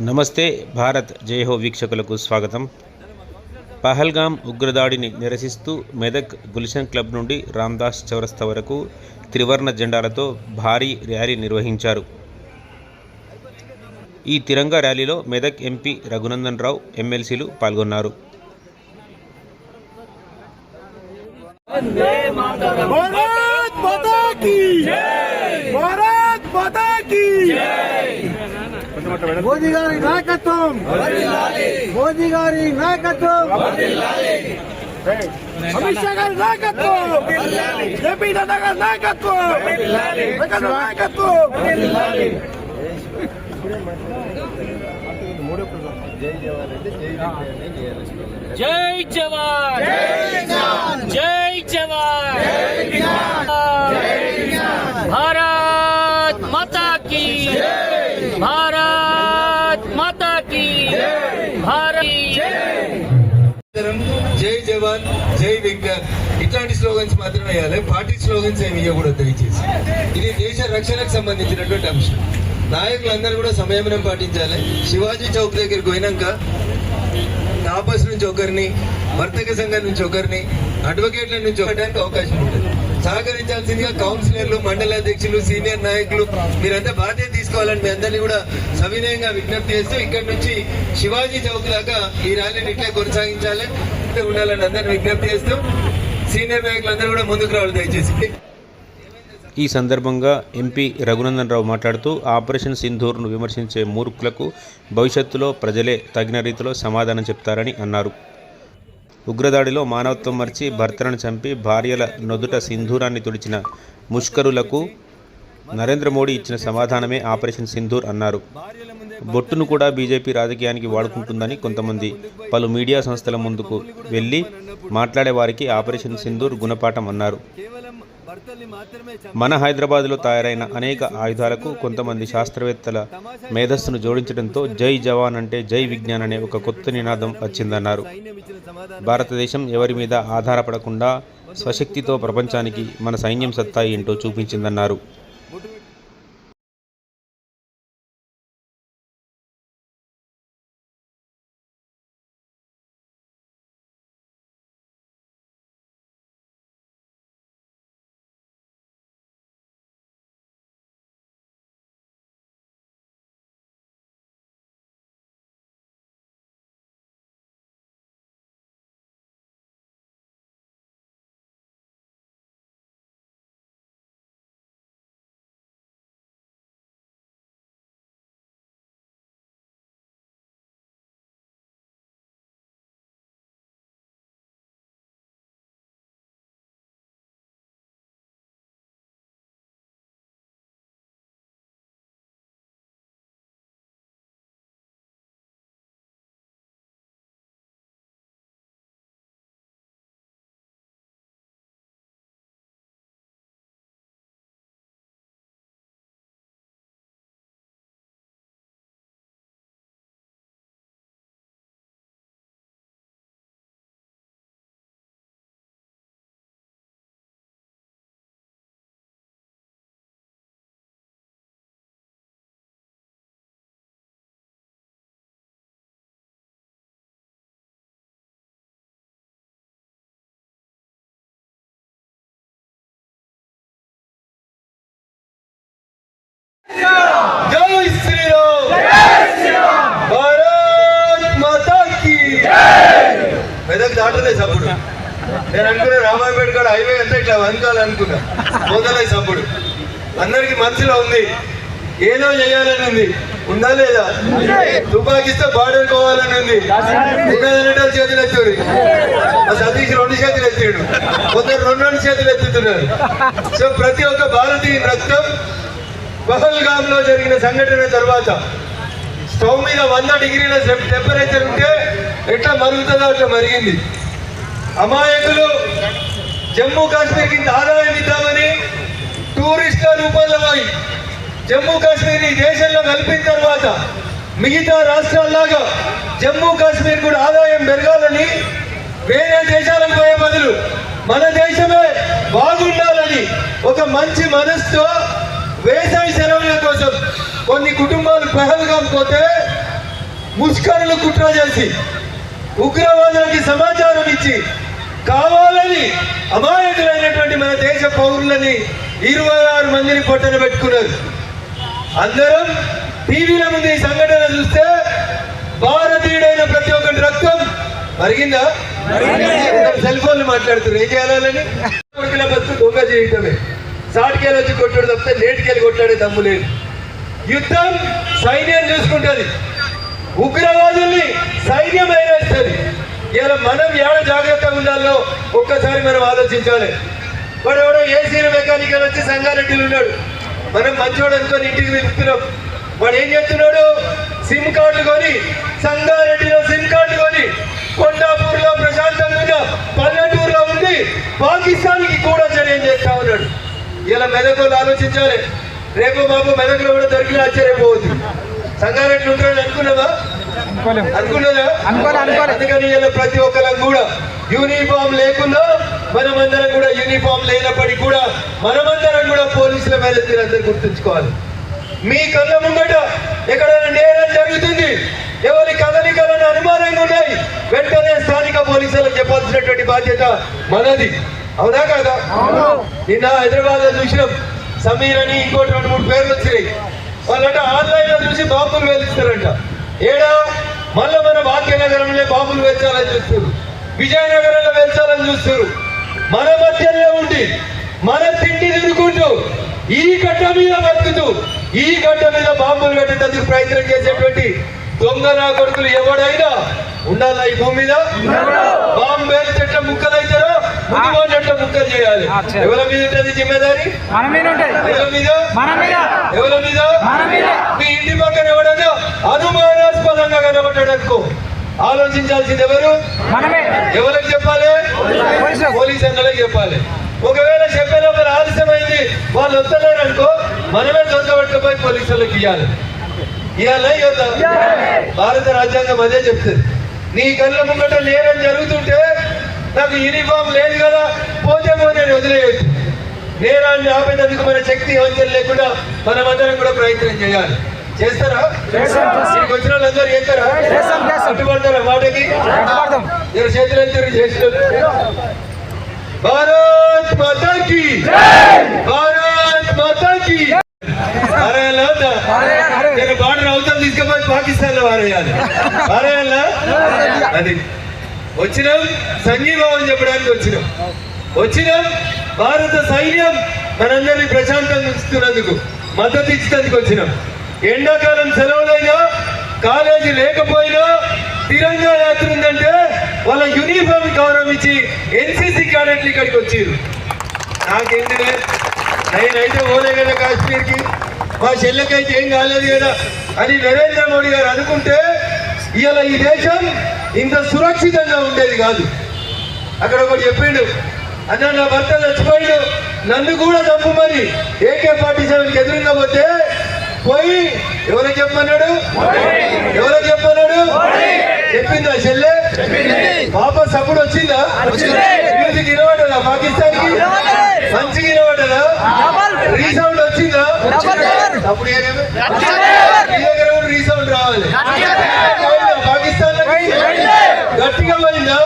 నమస్తే భారత్ జయహో వీక్షకులకు స్వాగతం. పహల్గాం ఉగ్రదాడిని నిరసిస్తూ మెదక్ గుల్షన్ క్లబ్ నుండి రామ్దాస్ చౌరస్తా వరకు త్రివర్ణ జెండాలతో భారీ ర్యాలీ నిర్వహించారు. ఈ తిరంగా ర్యాలీలో మెదక్ ఎంపీ రఘునందన్ రావు ఎమ్మెల్సీలు పాల్గొన్నారు. భారత్ మాతా మోదీ గారి నాయకత్వం. మోదీ గారి నాయకత్వం. అమిత్ షా గారి నాయకత్వం. జేపీ నడ్డా గారి నాయకత్వం. నాయకత్వం. జై జవాన్. జై జవాన్. భారత్ మాతా కీ భారత్ మాతా కీ భారత్ జై జవాన్ జై విజ్ఞాన్ ఇట్లాంటి స్లోగన్స్ మాత్రమే వేయాలి. పార్టీ స్లోగన్స్ ఏమి ఇవ్వకూడదు దయచేసి. ఇది దేశ రక్షణకు సంబంధించినటువంటి అంశం. నాయకులందరూ కూడా సంయమనం పాటించాలి. శివాజీ చౌక్ దగ్గరికి పోయినాక తాపస్ నుంచి ఒకరిని వర్తక సంఘం నుంచి ఒకరిని అడ్వకేట్ల నుంచి ఒకటానికి అవకాశం ఉంటుంది. సహకరించాల్సిందిగా కౌన్సిలర్లు మండల అధ్యక్షులు సీనియర్ నాయకులు మీరంతా బాధ్యత తీసుకోవాలని మీ అందరినీ కూడా సవినయంగా విజ్ఞప్తి చేస్తూ ఇక్కడ నుంచి శివాజీ చౌక్ దాకా ఈ ర్యాలీని ఇట్లా కొనసాగించాలి. ఉండాలని అందరిని విజ్ఞప్తి చేస్తూ సీనియర్ నాయకులందరూ కూడా ముందుకు రావాలి దయచేసి. ఈ సందర్భంగా ఎంపీ రఘునందన్ రావు మాట్లాడుతూ ఆపరేషన్ సింధూర్ను విమర్శించే మూర్ఖులకు భవిష్యత్తులో ప్రజలే తగిన రీతిలో సమాధానం చెప్తారని అన్నారు. ఉగ్రదాడిలో మానవత్వం మర్చి భర్తలను చంపి భార్యల నొదుట సింధూరాన్ని తుడిచిన ముష్కరులకు నరేంద్ర మోడీ ఇచ్చిన సమాధానమే ఆపరేషన్ సింధూర్ అన్నారు. బొట్టును కూడా బీజేపీ రాజకీయానికి వాడుకుంటుందని కొంతమంది పలు మీడియా సంస్థల ముందుకు వెళ్ళి మాట్లాడే వారికి ఆపరేషన్ సింధూర్ గుణపాఠం అన్నారు. మన హైదరాబాద్లో తయారైన అనేక ఆయుధాలకు కొంతమంది శాస్త్రవేత్తల మేధస్సును జోడించడంతో జై జవాన్ అంటే జై విజ్ఞాన్ అనే ఒక కొత్త నినాదం వచ్చిందన్నారు. భారతదేశం ఎవరి మీద ఆధారపడకుండా స్వశక్తితో ప్రపంచానికి మన సైన్యం సత్తా ఏంటో చూపించిందన్నారు. జై శ్రీరామ్! భారత్ మాతా మెదక్ నేను అనుకున్నా రామాయపేట కాడ హైవే అంతా ఇట్లా వంకాలనుకున్నా పోతలే సప్పుడు అందరికి మనసులో ఉంది. ఏదో చేయాలని ఉంది. ఉందా లేదా? తుపాకిస్తే బార్డర్ పోవాలని ఉంది. ఉన్నదన్నట్టు చేతులు ఎత్తుడు ఆ సతీష్ రెండు చేతులు ఎత్తాడు. కొందరు రెండు రెండు చేతులు ఎత్తుతున్నారు. సో ప్రతి ఒక్క భారతీయ రక్తం పహల్గామ్లో జరిగిన సంఘటన తర్వాత స్టవ్ మీద వంద డిగ్రీల టెంపరేచర్ ఉంటే ఎట్లా మరుగుతుందో అట్లా మరిగింది. అమాయకులు జమ్మూ కాశ్మీర్కి కింద ఆదాయం ఇద్దామని టూరిస్టుల రూపంలో పోయి జమ్మూ కాశ్మీర్ ఈ దేశంలో కలిపిన తర్వాత మిగతా రాష్ట్రాల్లాగా జమ్మూ కాశ్మీర్ కూడా ఆదాయం పెరగాలని వేరే దేశాలకు పోయే బదులు మన దేశమే బాగుండాలని ఒక మంచి మనసుతో వేసవి సెలవుల కోసం కొన్ని కుటుంబాలు పహల్గాం పోతే ముష్కరులు కుట్ర చేసి ఉగ్రవాదులకి సమాచారం ఇచ్చి కావాలని అమాయకులైనటువంటి మన దేశ పౌరులని ఇరవై ఆరు మందిని పొట్టన పెట్టుకున్నారు. అందరం టీవీల ముందు ఈ సంఘటన చూస్తే భారతీయుడైన ప్రతి ఒక్కరి రక్తం మరిగిందా? సెల్ ఫోన్లు మాట్లాడుతున్నారు. ఏం చేయాలని బతుకు దొంగ చేయటమే సాటికెళ్ళి వచ్చి కొట్టాడు తప్పితే నేటికెళ్ళి కొట్టాడే దమ్ము లేదు. యుద్ధం సైన్యం చూసుకుంటుంది. ఉగ్రవాదుల్ని సైన్యం అయినేస్తుంది ఇలా మనం ఏడ జాగ్రత్తగా ఉండాలో ఒక్కసారి మనం ఆలోచించాలి. వాడు ఎవడో ఏసీల మెకానికల్ వచ్చి సంగారెడ్డిలో ఉన్నాడు. మనం మంచోడు అనుకొని ఇంటికి పిలుస్తున్నాం వాడు ఏం చేస్తున్నాడు? సిమ్ కార్డు కొని సంగారెడ్డిలో సిమ్ కార్డు కొని కొండాపూర్లో ప్రశాంతంగా పల్లెటూరులో ఉంది పాకిస్తాన్కి కూడా చర్యం చేస్తా ఉన్నాడు ఇలా మెదకులు ఆలోచించాలి. రేపు మాపు మెదకులో కూడా దొరికిన ఆశ్చర్యపోవద్దు సంగారెడ్డి ఉంటాడని అనుకున్నావా? అనుకున్నదా అందుకని ఇలా ప్రతి ఒక్కరం కూడా యూనిఫామ్ లేకున్నా మనమందరం కూడా యూనిఫామ్ లేనప్పటికీ కూడా మనమందరం కూడా పోలీసుల మీద అందరూ గుర్తుంచుకోవాలి. మీ కళ్ళ ముంగట ఎక్కడైనా నేరం జరుగుతుంది. ఎవరి కదలికలను అనుమానంగా ఉన్నాయి. వెంటనే స్థానిక పోలీసులకు చెప్పాల్సినటువంటి బాధ్యత మనది. అవునా కాదా? నిన్న హైదరాబాద్లో చూసినాం. సమీర్ అని ఇంకోటి రెండు మూడు పేర్లు వచ్చినాయి. వాళ్ళంట ఆన్లైన్లో చూసి బాంబులు వేలిస్తారంట ఏడా? మళ్ళా మన భాగ్యనగరంలో బాంబులు వేల్చాలని చూస్తారు విజయనగరంలో వేల్చాలని చూస్తారు మన మధ్యలో ఉండి మన తిండి తినుకుంటూ ఈ గడ్డ మీద బతుకుతూ ఈ గడ్డ మీద బాంబులు కట్టేందుకు ప్రయత్నం చేసేటువంటి దొంగ నా కొడుకులు ఎవడైనా ఉండాలా ఈ భూమి మీద? బాంబు వేస్తే ముక్కలైతారో ముందు వాళ్ళంటే ముక్కలు చేయాలి ఎవరి మీద ఉంటుంది జిమ్మేదారి? మన మీద ఉంటాయి ఎవరి మీద? మన మీద. ఎవరి మీద? మన మీద. మీ ఇంటి పక్కన ఎవడైనా అనుమానాస్పదంగా కనబడ్డాడు అనుకో ఆలోచించాల్సింది ఎవరు? మనమే. ఎవరికి చెప్పాలి? పోలీసు. పోలీస్ అన్నలకు చెప్పాలి. ఒకవేళ ఆలస్యమైంది వాళ్ళు వస్తలేరు అనుకో మనమే పోలీసు వాళ్ళకి ఇవ్వాలి ఇవ్వాలా ఇవ్వద్దా భారత రాజ్యాంగం అదే చెప్తుంది. నీ కళ్ళ ముంగట నేరం జరుగుతుంటే నాకు యూనిఫామ్ లేదు కదా. పోతే పోతే వదిలేయచ్చు నేరాన్ని ఆపేందుకు మన శక్తి వంచన లేకుండా మనమందరం కూడా ప్రయత్నం చేయాలి. చేస్తారా? వచ్చిన వాళ్ళందరూ చేస్తారా. అడ్డుపడతారా మాటకి భారత్ మాతాకి! భారత్ మాతాకి! వద్దా? నేను బార్డర్ అవతల తీసుకుపోయి పాకిస్తాన్లో? వారేయాలి వారేయాలా అది. వచ్చినాం సంఘీభావం చెప్పడానికి వచ్చినాం. వచ్చినాం భారత సైన్యం మనందరినీ ప్రశాంతంగా ఉంచుతున్నందుకు మద్దతు ఇచ్చినందుకు వచ్చినాం. ఎండాకాలం సెలవులైనా కాలేజీ లేకపోయినా తిరంగా యాత్ర ఉందంటే వాళ్ళ యూనిఫామ్ గౌరవం ఇచ్చి ఎన్సీసీ క్యాడెట్లు ఇక్కడికి వచ్చారు నాకేంటి నేనైతే పోలే కదా కాశ్మీర్కి. మా చెల్లెకైతే ఏం కాలేదు కదా అని నరేంద్ర మోడీ గారు అనుకుంటే ఇవాళ ఈ దేశం ఇంత సురక్షితంగా ఉండేది కాదు. అక్కడ ఒకటి చెప్పిండు అన్న నా భర్త చచ్చిపోయిండు. నన్ను కూడా చంపమని ఏకే ఫార్టీ సెవెన్కి ఎదురుగా పోతే పోయి ఎవరికి చెప్పమన్నాడు ఎవరికి చెప్పమన్నాడు చెప్పిందా చెల్లె? వాపస్ అప్పుడు వచ్చిందా? మ్యూజిక్ వినబడ్డదా పాకిస్తాన్కి మంచిగా వినబడ్డదా? రీసౌండ్ వచ్చిందా? అప్పుడు కూడా రీసౌండ్ రావాలి? పాకిస్తాన్ గట్టిగా పోయిందా?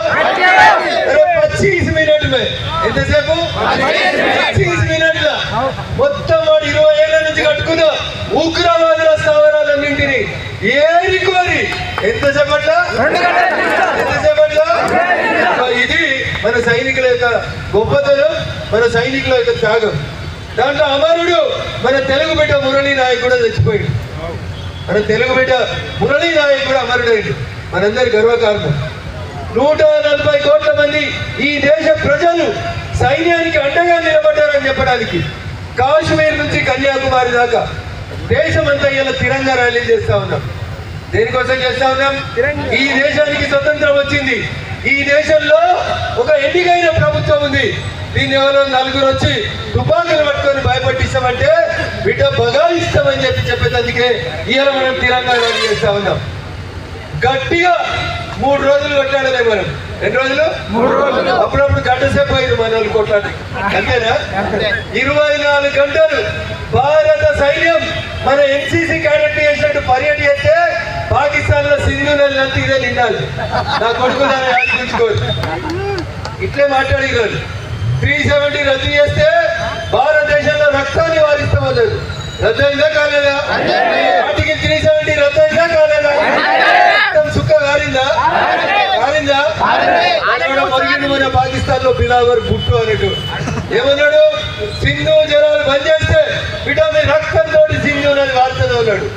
పచ్చీస్ మినిట్ ఎంతసేపు? పచ్చీస్ మొత్తం వాడు ఇరవై ఏళ్ళ నుంచి కట్టుకున్న ఉగ్రవాదుల స్థావరాలన్నింటినీ ఏరి కోరి. ఎంతసేపట్ల? ఎంతసేపట్ల? ఇది మన సైనికుల యొక్క గొప్పతనం మన సైనికుల యొక్క త్యాగం. దాంట్లో అమరుడు మన తెలుగు బిడ్డ మురళీ నాయక్ కూడా చచ్చిపోయాడు. మన తెలుగు బిడ్డ మురళీ నాయక్ కూడా అమరుడైండు. మనందరి గర్వకారణం. నూట నలభై కోట్ల మంది ఈ దేశ ప్రజలు సైన్యానికి అండగా నిలబడ్డారని చెప్పడానికి కాశ్మీర్ నుంచి కన్యాకుమారి దాకా దేశమంతా ఇలా తిరంగా ర్యాలీ చేస్తా ఉన్నాం. దేనికోసం చేస్తా ఉన్నాం? ఈ దేశానికి స్వతంత్రం వచ్చింది. ఈ దేశంలో ఒక ఎన్నికైన ప్రభుత్వం ఉంది. దీన్ని ఎవరో నలుగురు వచ్చి తుపాకులు పట్టుకొని భయపట్టిస్తామంటే బిడ్డ బగాయిస్తామని చెప్పి చెప్పేందుకే ఇవాళ మనం తిరంగా ర్యాలీ చేస్తా ఉన్నాం. గట్టిగా మూడు రోజులు కొట్లాడలే మనం. ఎన్ని రోజులు? మూడు రోజులు. అప్పుడప్పుడు గంట సేపు అయింది మన వాళ్ళు కొట్లాడి. అంతేనా? ఇరవై నాలుగు గంటలు భారత సైన్యం మన ఎన్సీసీ క్యాడెట్ చేసినట్టు పర్యటన చేస్తే పాకిస్తాన్లో సింధు నది ఇదే నా కొడుకు దాన్ని ఇట్లే మాట్లాడినారు త్రీ సెవెంటీ రద్దు చేస్తే భారతదేశంలో రక్తాన్ని వారిస్తామన్నారు. రద్దు అయిందా కాలేదా? వాటికి త్రీ సెవెంటీ రద్దు అయిందా కాలేదా సుక్క కాలిందా కాలిందా మన పాకిస్తాన్లో బిలావర్ బుట్టు అనేటు ఏమన్నాడు? సింధు జలాలు బంద్ చేస్తే విటమిన్ రక్తంతో సింధు అని వార్తలు అన్నాడు.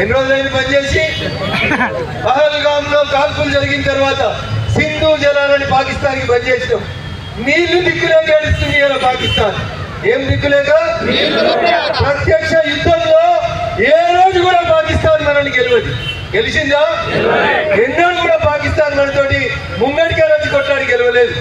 ఎన్ని రోజులైంది పనిచేసి పహల్గామ్లో కాల్పులు జరిగిన తర్వాత సింధు జలాలని పాకిస్తాన్కి బంద్ చేసినాం. నీళ్ళు దిక్కులేక ఏడుస్తుంది ఇలా పాకిస్తాన్. ఏం దిక్కులేక ప్రత్యక్ష యుద్ధంలో ఏ రోజు కూడా పాకిస్తాన్ మనల్ని గెలవదు. గెలిచిందా? ఎన్నడూ కూడా పాకిస్తాన్ మనతోటి ముంగడికే రోజు కొట్లాడి గెలవలేదు.